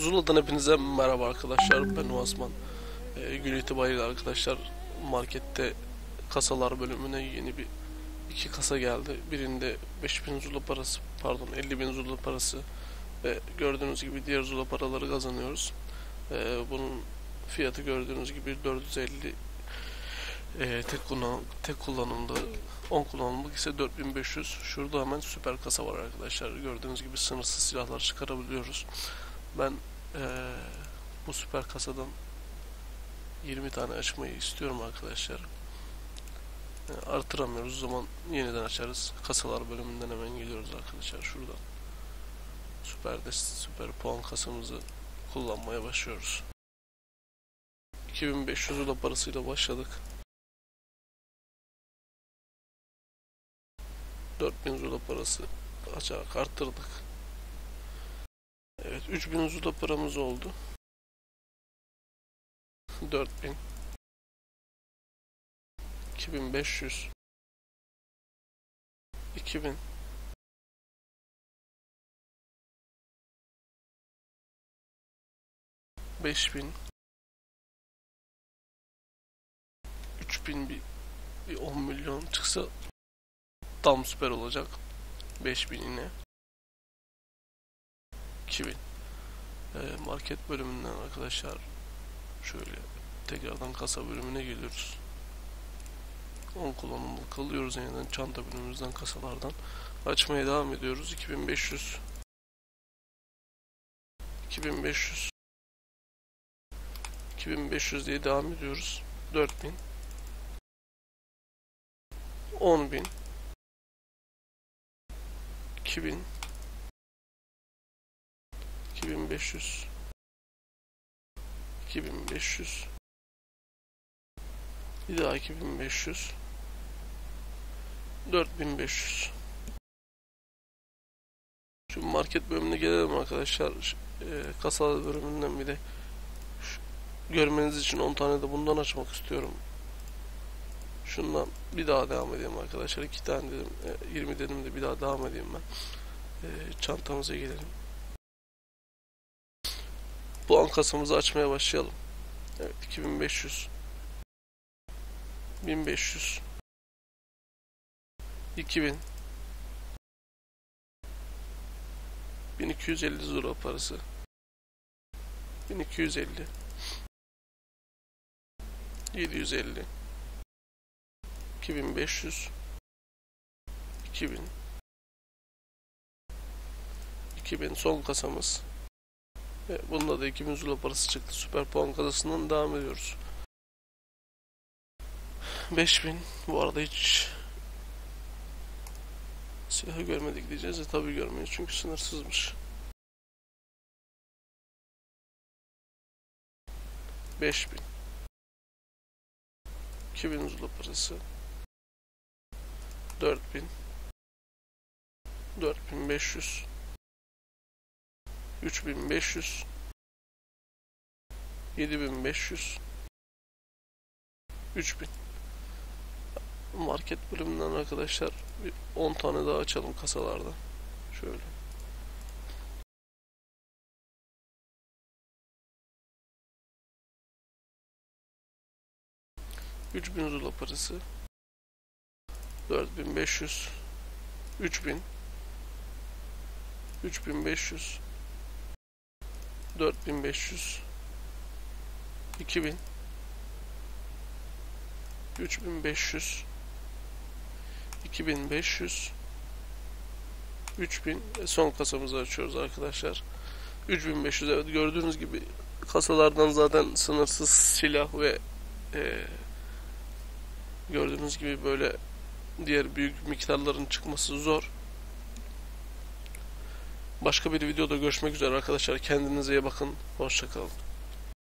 Zula'dan hepinize merhaba arkadaşlar. Ben Osman. Ee, gün itibariyle arkadaşlar markette kasalar bölümüne yeni bir iki kasa geldi. Birinde 5000 Zula parası, pardon 50.000 Zula parası ve gördüğünüz gibi diğer Zula paraları kazanıyoruz. Ee, bunun fiyatı gördüğünüz gibi 450 ee, tek, kullan tek kullanımda 10 kullanımlık ise 4500. Şurada hemen süper kasa var arkadaşlar. Gördüğünüz gibi sınırsız silahlar çıkarabiliyoruz. Ben ee, bu süper kasadan 20 tane açmayı istiyorum arkadaşlar. E, artıramıyoruz o zaman yeniden açarız. Kasalar bölümünden hemen geliyoruz arkadaşlar şuradan. Süper süper puan kasamızı kullanmaya başlıyoruz. 2500 da parasıyla başladık. 4000 zula parası açarak arttırdık. Evet 3000 zula paramız oldu. 4000 2500 2000 5000 3000 bir, bir 10 milyon çıksa tam süper olacak. 5000 yine. 2000 ee, market bölümünden arkadaşlar şöyle tekrardan kasa bölümüne geliyoruz. 10 kullanımlık alıyoruz yeniden çanta bölümümüzden kasalardan. Açmaya devam ediyoruz. 2500 2500 2500 diye devam ediyoruz. 4000 10000 2000 2500 2500 bir daha 2500 4500 Şu market bölümüne gelelim arkadaşlar. E, kasa bölümünden bir de şu, görmeniz için 10 tane de bundan açmak istiyorum. Şundan bir daha devam edeyim arkadaşlar. 2 tane dedim e, 20 dedim de bir daha devam edeyim ben. E, çantamıza gelelim puan kasamızı açmaya başlayalım. Evet 2500 1500 2000 1250 zura parası. 1250 750 2500 2000 2000 son kasamız ve bununla da 2000 zula parası çıktı. Süper puan kasasından devam ediyoruz. 5000 bu arada hiç silahı görmedik diyeceğiz de tabi görmeyiz çünkü sınırsızmış. 5000 2000 zula parası 4000 4500 3500 7500 3000 Market bölümünden arkadaşlar bir 10 tane daha açalım kasalarda. Şöyle. Üç bin zula parası. Dört bin beş yüz. Üç bin. Üç bin beş yüz. 4500 2000 3500 2500 3000 son kasamızı açıyoruz arkadaşlar. 3500 evet gördüğünüz gibi kasalardan zaten sınırsız silah ve e, gördüğünüz gibi böyle diğer büyük miktarların çıkması zor Başka bir videoda görüşmek üzere arkadaşlar. Kendinize iyi bakın. Hoşçakalın.